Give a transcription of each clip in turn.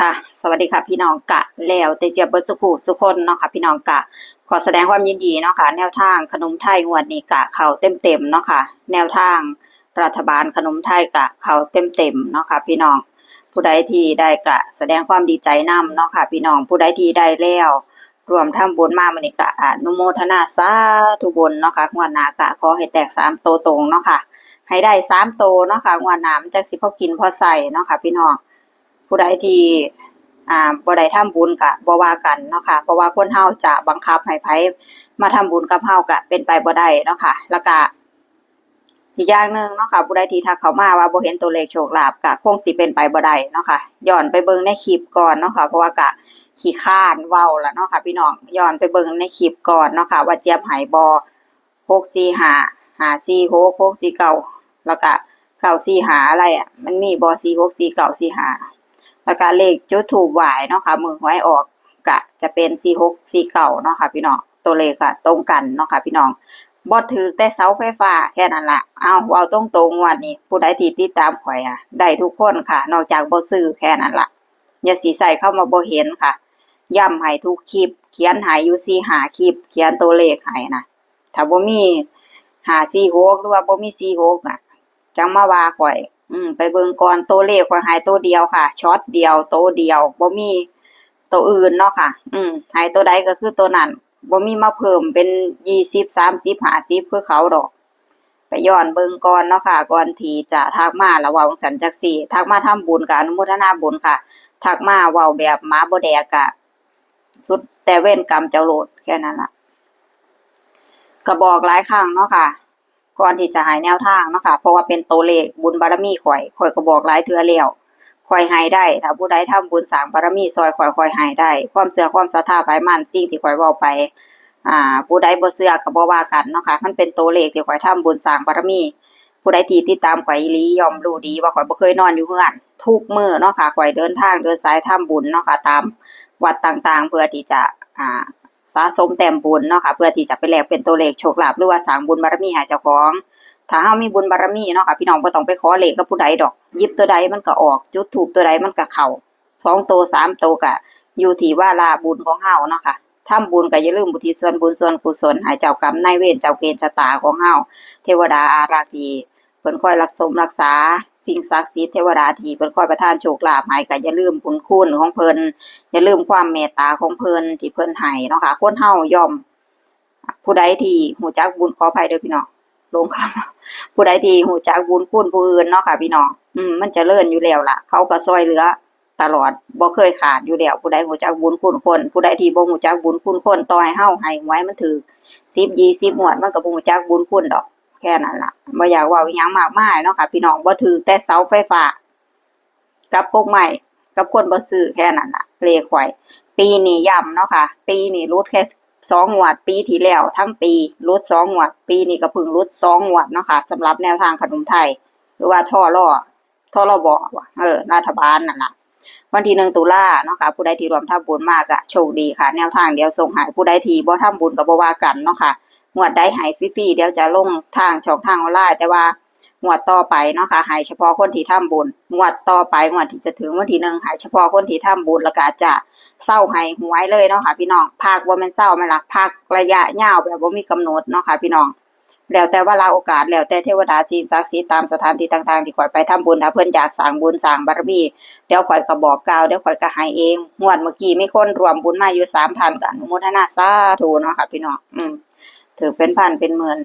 ค่ะสวัสดีค่ะพี่น้องกะแล้วเตเจียบเบิร์สุขุสุคนเนาะค่ะพี่น้องกะ ขอแสดงความยินดีเนาะค่ะแนวทางขนมไทยงวดนี้กะเขาเต็มเต็มเนาะค่ะ แนวทางรัฐบาลขนมไทยกะเขาเต็มเต็มเนาะค่ะพี่น้อง ผู้ใดที่ได้กะ แสดงความดีใจนำเนาะค่ะพี่น้องผู้ใดที่ได้แล้วรวมทำบุญมามื้อนี้กะอนุโมทนาสาธุบุญเนาะค่ะงวดหน้ากะขอให้แตกสามโตตรงเนาะค่ะให้ได้สามโตเนาะค่ะงวดหน้ามันจังสิพอกินพอใส่เนาะค่ะพี่น้อง ผู้ใดที่อ่าบ่ได้ทำบุญกะบ่ว่ากันเนาะค่ะ เพราะว่าคนเฮาจะบังคับให้ไผมาทำบุญกับเฮากะเป็นไปบ่ได้เนาะค่ะ แล้วก็อีกอย่างหนึงเนาะค่ะผู้ใดที่ทักเขามาว่าบ่เห็นตัวเลขโชคลาภกะคงสิเป็นไปบ่ได้เนาะค่ะย้อนไปเบิ่งในคลิปก่อนเนาะค่ะเพราะว่ากะขี้ค้านเว้าละเนาะค่ะพี่น้องย้อนไปเบิ่งในคลิปก่อนเนาะค่ะว่าเจี๊ยบไหบ่645 546 649แล้วก็945อะไรอะมันมีบ่46 4945 แล้วก็เลขจุดถูกไหวเนาะค่ะมือหวยออกกะจะเป็นสี่หกสี่เก่าเนาะค่ะพี่น้องตัวเลขอะตรงกันเนาะค่ะพี่น้องบ่ถือแต่เสาไฟฟ้าแค่นั้นละเอาเอาตรงตรงวันนี้ ผู้ใดที่ติดตามข่อยอะได้ทุกคนค่ะ นอกจากบ่ซื้อแค่นั้นละอย่าสีใส่เข้ามาบ่เห็นค่ะย้ำให้ทุกคลิป เขียนห้อยู่สี่หาคลิป เขียนตัวเลขให้นะถ้าบ่มีหาสี่หกหรือว่าบ่มีสี่หกอะจังมาว่าข่อย อืม ไปเบิงก่อนตัวเลขข่อยใหายตัวเดียวค่ะช็อตเดียวโตวเดียวบ่มีตัวอื่นเนาะค่ะ อืมหายตัวใดก็คือตัวนั้นบ่มีมาเพิ่มเป็นยี่สิบสามสิบห้าสิบคือเขาดอก ไปย้อนเบิงก่อนเนาะค่ะก่อนที่จะทักมาแล้วเว้าจังซั่นจักซี่ทักมาทำบุญกับอนุโมทนาบุญค่ะทักมาเว้าแบบหมาบ่แดกอะสุดแต่เว้นกรรมเจ้าโลดแค่นั้นล่ะก็บอกหลายครั้งเนาะค่ะ ก่อนที่จะหายแนวทางเนาะค่ะเพราะว่าเป็นตัวเลขบุญบารมีข่อยข่อยก็บอกหลายเทื่อแล้วข่อยให้ได้ถ้าผู้ใดทำบุญสร้างบารมีซอยข่อยข่อยให้ได้ ความเชื่อความศรัทธาไปมันจริงที่ข่อยเว้าไปอ่าผู้ใดบ่เชื่อก็บ่ว่ากันเนาะค่ะมันเป็นตัวเลขที่ข่อยทำบุญสร้างบารมีผู้ใดที่ติดตามข่อยอีหลียอมรู้ดีว่าข่อยบ่เคยนอนอยู่เฮือนทุกมื้อเนาะค่ะข่อยเดินทางเดินสายทำบุญเนาะค่ะตามวัดต่างๆ เพื่อที่จะอ่า สะสมแต้มบุญเนาะค่ะเพื่อที่จะไปแลกเป็นตัวเลขโชคลาภหรือว่าสร้างบุญบารมีให้เจ้าของ ถ้าเฮามีบุญบารมีเนาะค่ะพี่น้องบ่ต้องไปขอเลขกับผู้ใดดอกยิบตัวใดมันก็ออก จุดถูกตัวใดมันก็เข้าสองตัวสามตัวก็อยู่ที่ว่าลาบุญของเฮาเนาะค่ะทำบุญก็อย่าลืมบุทิศส่วนบุญส่วนกุศลให้เจ้ากรรมนายเวรเจ้าเกณฑ์ชะตาของเฮาเทวดาอารักษ์ดีเพิ่นคอยรักสมรักษา สิ่งศักดิ์สิทธิ์เทวดาที่เพิ่นคอยประทานโชคลาภให้ก็อย่าลืมบุญคุณของเพิ่นอย่าลืมความเมตตาของเพิ่นที่เพิ่นให้เนาะค่ะคนเฮาย่อม ผู้ใดที่หูจักบุญขออภัยเด้อพี่น้องลงคำผู้ใดที่หูจักบุญคุณผู้อื่นเนาะค่ะพี่น้องอืมมันจะเลื่อนอยู่แล้วล่ะ เขาก็ซอยเหลือตลอดบ่เคยขาดอยู่แล้วผู้ใดหูจักบุญคุณคน ผู้ใดที่บ่หูจักบุญคุณคนต่อให้เฮาให้ไว้มันถือ10 20หมวดมันก็บ่หูจักบุญคุณดอก แค่นั้นล่ะบ่อยากว้าอีหยังมากมายเนาะค่ะ พี่น้องบ่ถือแต่เสาไฟฟ้ากับพวกใหม่กับคนบ่ซื้อแค่นั้นล่ะเลขไว้ปีนี้ย่ำเนาะค่ะ ปีนี้รุดแค่สองงวดปีที่แล้วทั้งปีรุดสองงวดปีนี้ก็เพิ่งรุดสองงวดเนาะค่ะสำหรับแนวทางขนมไทย หรือว่าท่อล่อท่อล่อบอว่ะเออรัฐบาลนั่นล่ะวันที่หนึ่งตุลาเนาะค่ะผู้ใดที่รวมทำบุญมากอะโชคดีค่ะ แนวทางเดียวส่งหายผู้ใดที่บ่ทำบุญก็บ่ว่ากันเนาะค่ะ งวดใดใหายฟรีๆเดี๋ยวจะลงทางช่องทางออนไลน์แต่ว่างวดต่อไปเนาะค่ะให้เฉพาะคนที่ทำบุญงวดต่อไปงวดที่จะถึงวันที่หนึ่งให้เฉพาะคนที่ทำบุญแล้วก็จะเศร้าให้หวยเลยเนาะค่ะพี่น้องภาคว่ามันเศร้าไหม่ล่ะภาคระยะยาวแบบว่ามีกำหนดเนาะค่ะพี่น้องแล้วแต่ว่าลาโอกาสแล้วแต่เทวดาจีนศักดิ์สิทธิ์ตามสถานที่ต่างๆที่ข่อยไปทำบุญถ้าเพิ่อนอยากสร้างบุญสร้างบารมีเดี๋ยวข่อยก็บอกกล่าวเดี๋ยวข่อยก็ให้เองงวดเมื่อกี้ไมีคนรวมบุญมาอยู่สามพันกันอนุทนาสาธุเนาะค่ะพี่น้องอืม ถือเป็นพันเป็นหมื่น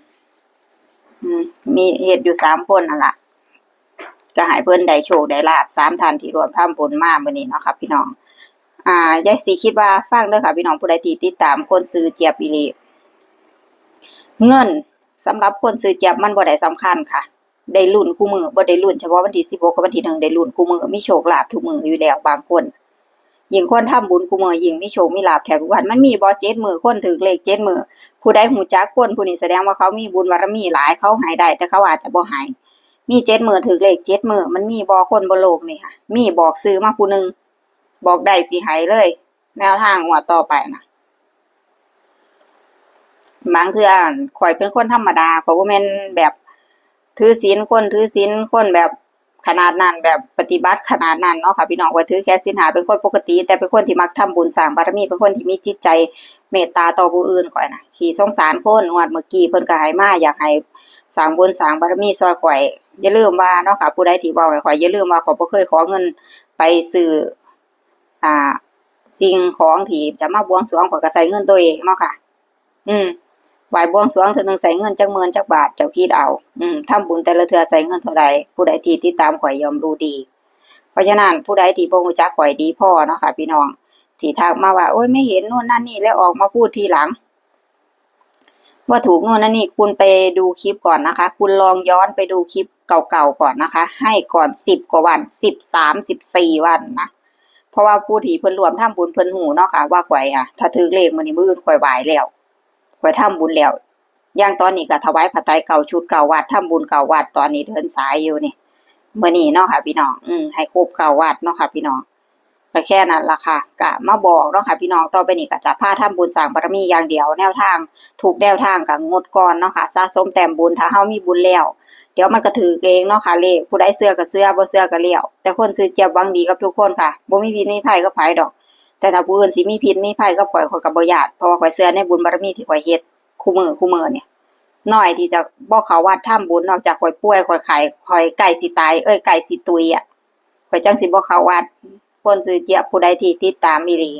มีเหตุอยู่สามคนนั่นล่ะก็ให้เพิ่นได้โชคได้ลาบสามท่านที่รวมทำบุญมามื้อนี้เนาะค่ะพี่น้อง อ่ายายสีคิดว่าฟังเด้อค่ะ พี่น้องผู้ใดที่ติดตามคนซื้อเจี๊ยบอีหลีเงินสำหรับคนซื้อเจี๊ยบมันบ่ได้สำคัญค่ะ ได้ลุ้นคู่มือบ่ได้ลุ้นเฉพาะวันที่16กับวันที่1ได้ลุ้นคู่มือมีโชคลาภทุกมืออยู่แล้วบางคน ยิ่งคนทำบุญคู่มือยิ่งมีโชคมีลาภแถมทุกวันมันมีบ่7มื้อคนถือเลข7มื้อผู้ใดหูจักคนผู้นี้แสดงว่าเขามีบุญบารมีหลายเขาให้ได้แต่เขาอาจจะบ่ให้มีเจ็ดมือถือเลขเจ็ดมือมันมีบอคนบนโลกนี่ค่ะ มีบอกซื้อมาผู้หนึ่งบอกได้สิหายเลย แนวทางหัวต่อไปนะบางเทื่อข่อยเป็นคนธรรมดาข่อยบ่แม่นแบบถือศีลคนถือศีลคนแบบ ขนาดนั้นแบบปฏิบัติขนาดนั้นเนาะค่ะพี่น้องว่าถือแค่สินหาเป็นคนปกติ แต่เป็นคนที่มักทำบุญสร้างบารมีเป็นคนที่มีจิตใจเมตตาต่อผู้อื่นข่อยนะขี้สงสารคนงวดเมื่อกี้เพิ่นก็ให้มาอยากให้สร้างบุญสร้างบารมีซอยข่อยอย่าลืมว่าเนาะค่ะผู้ใดที่เว้าข่อยอย่าลืมว่าข่อยบ่เคยขอเงินไปซื้ออ่าสิ่งของที่จะมาบวงสรวงข่อยก็ใช้เงินตัวเองเนาะค่ะ อืม ไหว้บวงสรวงเทื่อหนึงใส่เงินจักหมื่นจักบาทเจ้าคิดเอา อืมทำบุญแต่ละเทือใส่เงินเท่าใดผู้ใดที่ติดตามข่อยยอมรู้ดี เพราะฉะนั้นผู้ใดที่บ่รู้จักข่อยดีพ่อเนาะค่ะ พี่น้องที่ทักมาว่า โอ้ยไม่เห็นนู่นนั่นนี่แล้วออกมาพูดทีหลัง ว่าถูกนู่นนั่นนี่คุณไปดูคลิปก่อนนะคะ คุณลองย้อนไปดูคลิปเก่าๆก่อนนะคะ ให้ก่อนสิบกว่าวันสิบสามสิบสี่วันนะเพราะว่าผู้ที่เพิ่นรวมทำบุญเพิ่นหูเนาะค่ะว่าข่อยอะ ถ้าถือเลขมื้อนี้มื้อข่อยไหวแล้ว อยทำบุญแล้วอย่างตอนนี้ก็ถวายพระไตรเก่าชุดเก่าวัดทำบุญเก่าวัดตอนนี้เดินสายอยู่นี่เมื้อนี้เนาะค่ะพี่น้อง อืมให้ครบเก่าวัดเนาะค่ะพี่น้องก็แค่นั้นละค่ะกะมาบอกเนาะค่ะพี่น้องต่อไปนี้ก็จะพาทำบุญสร้างบารมีอย่างเดียวแนวทาง ถูกแนวทางก็งดก่อนเนาะค่ะสะสมแต้มบุญถ้าเฮามีบุญแล้ว เดี๋ยวมันก็ถือเองเนาะค่ะเลขผู้ใดเสื้อก็เสื้อบ่เสื้อก็เลี้ยวแต่คนซื้อเจ็บวังดีกับทุกคนค่ะบ่มีพิษมีภัยกับไผดอก แต่ถ้าผู้อื่นสิมีพิษมีภัยกับข่อยข่อยก็บ่ญาติเพราะว่าข่อยเสื้อในบุญบารมีที่ข่อยเฮ็ดคู่มือคู่มือเนี่ยน้อยที่จะบ่เขาวัดทำบุญนอกจากข่อยป่วยข่อยไข้ข่อยใกล้สิตายเอ้ยใกล้สิตุยอะข่อยจังสิบ่เขาวัดคนซื้อเจียผู้ใดที่ติดตามอีหลี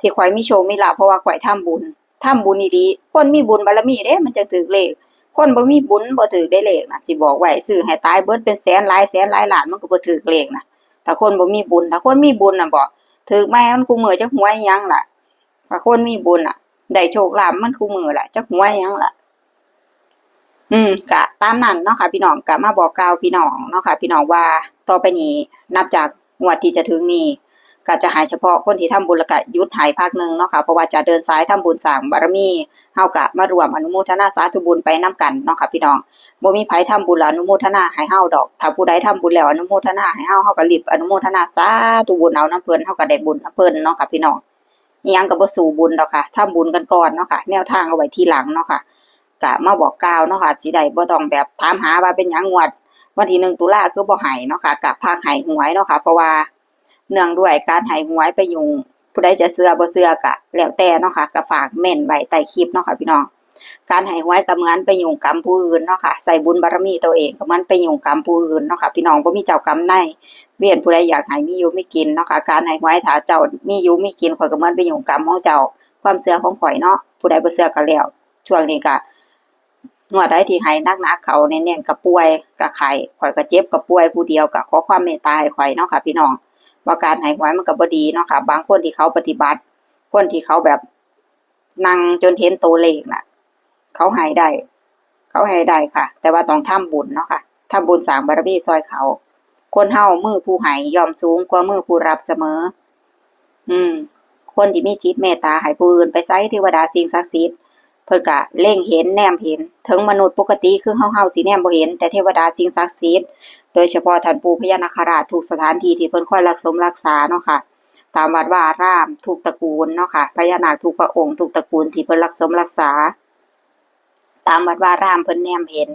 ที่ข่อยมีโชคมีลาเพราะว่าข่อยทำบุญทำบุญอีหลีคนมีบุญบารมีเด้มันจะถือเลขคนบ่มีบุญบ่ถือได้เลขนะสิบอกไว้ซื้อให้ตายเบิดเป็นแสนหลายแสนหลายล้านมันก็บ่ถือเลขนะถ้าคนบ่มีบุญถ้าคนมีบุญน่ะบ่ ถือแม่มันคู่มือจักหวยยังล่ะถ้าคนมีบุญอะ ได้โชคลาภมันคู่มือล่ะจักหวยยังล่ะ อืมกะตามนั้นเนาะค่ะ พี่น้องกะมาบอกกล่าวพี่น้องเนาะค่ะ พี่น้องว่าต่อไปนี้นับจากงวดที่จะถึงนี้ก็จะหายเฉพาะคนที่ทำบุญละกะยุดหายภาคหนึ่งเนาะค่ะเพราะว่าจะเดินสายทำบุญสร้างบารมี เฮากะมารวมอนุโมทนาสาธุบุญไปนํกันเนาะค่ะพี่น้องบ่มีไผทำบุญแล้วอนุโมทนาให้เฮาดอกถ้าผู้ใดทำบุญแล้วอนุโมทนาให้เฮาเฮาก็รีบอนุโมทนาสาธุบุญเอาน้ำเพิ่นเฮาก็ได้บุญน้ำเพิ่นเนาะค่ะพี่น้องอยังก็บ่สู่บุญดอกค่ะทำบุญกันก่อนเนาะค่ะ แนวทางเอาไว้ทีหลังเนาะค่ะกะมาบอกกล่าวเนาะค่ะสิได้บ่ต้องแบบถามหาว่าเป็นหยังงวดวันที่หนึ่งตุลาคือบ่ให้เนาะค่ะกะพากให้หวยเนาะค่ะเพราะว่าเนื่องด้วยการให้หวยไปยุ่ง ผู้ใดจะเชื่อบ่เชื่อกะแล้วแต่เนาะค่ะก็ฝากเม่นไว้ใต้คลิปเนาะค่ะพี่น้องการให้หวยก็เหมือนไปยุ่งกรรมผู้อื่นเนาะค่ะใส่บุญบารมีตัวเองก็เหมือนไปยุ่งกรรมผู้อื่นเนาะค่ะพี่น้องบ่มีเจ้ากรรมในเวียนผู้ใดอยากให้มีอยู่มีกินเนาะค่ะการให้หวยถ้าเจ้ามีอยู่มีกินข่อยก็เหมือนไปยุ่งกรรมของเจ้า ความเชื่อของข่อยเนาะผู้ใดบ่เชื่อก็แล้วช่วงนี้ก็นวดได้ที่ให้นักนักเขาเน้นๆกับป่วยกับไข้ข่อยก็เจ็บกับป่วยผู้เดียวก็ขอความเมตตาให้ข่อยเนาะค่ะพี่น้อง ว่าการให้หวยมันก็บ่ดีเนาะค่ะ บางคนที่เขาปฏิบัติ คนที่เขาแบบนั่งจนเห็นตัวเลขน่ะ เขาให้ได้ เขาให้ได้ค่ะ แต่ว่าต้องทำบุญเนาะค่ะทำบุญสร้างบารมีซอยเขา คนเฮามือผู้ห้ย่อมสูงกว่ามือผู้รับเสมอ อืม คนที่มีจิตเมตตาห้ผู้อื่นไปไสเทวดาสิ่งศักดิ์สิทธิ์เพิ่นก็เล็งเห็นแนมเห็นถึงมนุษย์ปกติคือเฮาเฮาสิแนมบ่เห็น แต่เทวดาสิ่งศักดิ์สิทธิ์ โดยเฉพาะท่านปู่พญานาคราชทุกสถานที่ที่เพิ่นคอยรักสมรักษาเนาะค่ะ ตามวัดว่ารามทุกตระกูลเนาะค่ะพญานาคทุกพระองค์ทุกตระกูลที่เพิ่นรักสมรักษา ตามวัดว่ารามเพิ่นแนมเห็น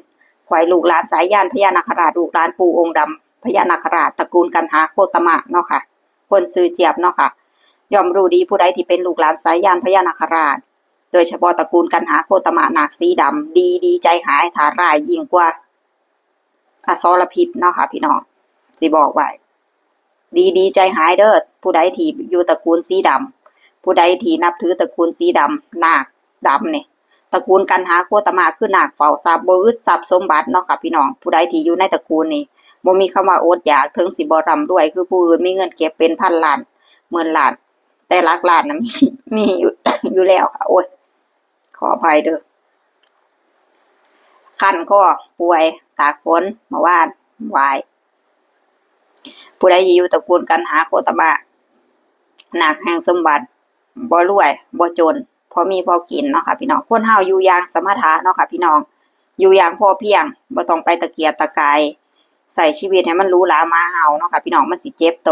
ขวายลูกหลานสายยานพญานาคราชลูกหลานปู่องค์ดำพญานาคราชตระกูลกันหาโคตมะเนาะค่ะคนซื้อเจียบเนาะค่ะ ย่อมรู้ดีผู้ใดที่เป็นลูกหลานสายยานพญานาคราช โดยเฉพาะตระกูลกันหาโคตมะนาคสีดำดีดีใจหายถารายยิ่งกว่า อสรพิษเนาะค่ะ พี่น้องสิบอกไว้ดีดีใจหายเด้อผู้ใดที่อยู่ตระกูลสีดำผู้ใดที่นับถือตระกูลสีดำนาคดำเนี่ยตระกูลกันหาโคตมะคือนาคเฝ้าทรัพย์บ่อึดทรัพย์สมบัติเนาะค่ะพี่น้อง ผู้ใดที่อยู่ในตระกูลนี่บ่มีคำว่าอดอยากถึงสิบ่ร่ำรวย คือผู้อื่นมีเงินเก็บเป็นพันล้านหมื่นล้าน แต่ลักล้านนะมีมีอยู่อยู่แล้วค่ะโอ้ยขออภัยเด้อ คันก็ป่วยตากฝนเมื่อวานวาย ผู้ใดอยู่ตระกูลกันหาโคตมะหนักแห่งสมบัติบ่รวยบ่จน พอมีพอกินเนาะค่ะพี่น้องคนเฮาอยู่อย่างสมถะเนาะค่ะพี่น้อง อยู่อย่างพอเพียงบ่ต้องไปตะเกียกตะกายใส่ชีวิตให้มันรู้หลามาเฮาเนาะค่ะพี่น้องมันสิเจ็บโต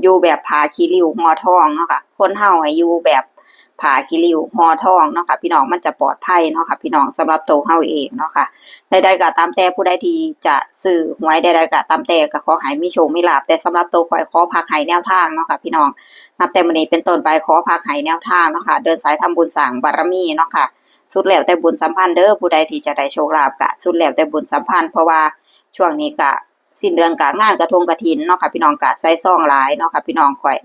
อยู่แบบผาขี้ริ้วงอทองเนาะค่ะ คนเฮาให้อยู่แบบ ผ่าคิริวห่อทองเนาะค่ะพี่น้องมันจะปลอดภัยเนาะค่ะพี่น้องสำหรับตัวเฮาเองเนาะค่ะใดๆก็ตามแต่ผู้ใดที่จะซื้อหวยใดๆก็ตามแต่ก็ขอให้มีโชคมีลาภแต่สำหรับตัวข่อยขอพักให้แนวทางเนาะค่ะพี่น้องนับแต่มื้อนี้เป็นต้นไปขอพักให้แนวทางเนาะค่ะเดินสายทำบุญสร้างบารมีเนาะค่ะสุดแล้วแต่บุญสัมพันธ์เด้อผู้ใดที่จะได้โชคลาภกะสุดแล้วแต่บุญสัมพันธ์เพราะว่าช่วงนี้กะสิ้นเดือนกะงานกระทงกระถินเนาะค่ะพี่น้องกะใส่ซองหลายเนาะค่ะพี่น้องข่อย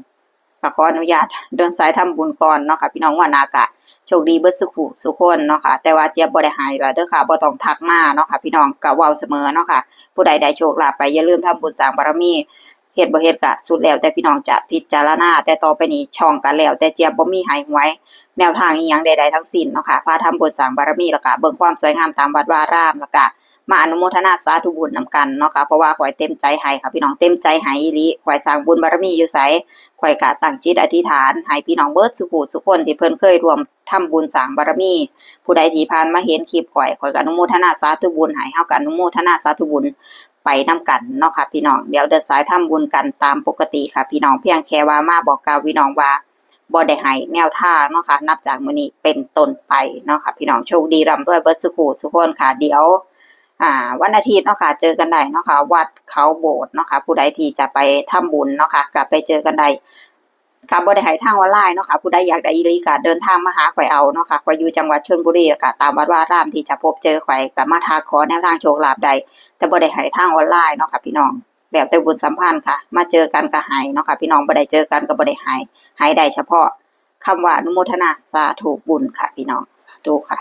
ก็ขออนุญาตเดินสายทำบุญก่อนเนาะค่ะพี่น้องว่านากะโชคดีเบิดสุขุสุขคนเนาะค่ะแต่ว่าเจี๊ยบบ่ได้หายละเด้อค่ะบ่ต้องทักมาเนาะค่ะพี่น้องก็เว้าเสมอเนาะค่ะผู้ใดได้โชคลาภไปอย่าลืมทำบุญสร้างบารมีเฮ็ดบ่เฮ็ดกะสุดแล้วแต่พี่น้องจะพิจารณาแต่ต่อไปนี้ช่องกันแล้ว แต่เจี๊ยบบ่มีให้หวยแนวทางอีหยังใดๆทั้งสิ้นเนาะค่ะพาทำบุญสร้างบารมีแล้วก็เบิ่งความสวยงามตามวัดวารามแล้วก็ มาอนุโมทนาสาธุบุญนำกันเนาะค่ะเพราะว่าข่อยเต็มใจให้ค่ะพี่น้องเต็มใจให้อีหลีข่อยสร้างบุญบารมีอยู่ไสข่อยก็ตั้งจิตอธิษฐานให้พี่น้องเบิดสุขุสุขคนที่เพิ่นเคยรวมทำบุญสร้างบารมี ผู้ใดที่ผ่านมาเห็นคลิปข่อยข่อยก็อนุโมทนาสาธุบุญให้เฮาก็อนุโมทนาสาธุบุญไปนํกันเนาะค่ะพี่น้องเดี๋ยวเดินสายทำบุญกันตามปกติค่ะพี่น้องเพียงแค่ว่ามาบอกกล่าวพี่น้องว่าบ่ได้ให้แนวท่าเนาะค่ะนับจากมื้อนี้เป็นต้นไปเนาะค่ะพี่น้องโชคดีร่ำรวยเบิดสุขุสุขคนค่ะเดี๋ยว อ่า วันอาทิตย์เนาะค่ะ เจอกันได้เนาะค่ะ วัดเขาโบสถ์เนาะค่ะ ผู้ใดที่จะไปทำบุญเนาะค่ะก็ไปเจอกันได้ค่ะบ่ได้ให้ทางออนไลน์เนาะค่ะ ผู้ใดอยากได้อีลีก็เดินทางมาหาข่อยเอาเนาะค่ะข่อยอยู่จังหวัดชลบุรีค่ะตามวัดวารามที่จะพบเจอข่อยก็มาทักขอแนวทางโชคลาภใด แต่บ่ได้ให้ทางออนไลน์เนาะค่ะพี่น้องแล้วแต่บุญสัมพันธ์ค่ะ มาเจอกันก็ให้เนาะค่ะพี่น้องบ่ได้เจอกันก็บ่ได้ให้ให้ได้เฉพาะคำว่าอนุโมทนาสาธุบุญค่ะพี่น้องสาธุค่ะ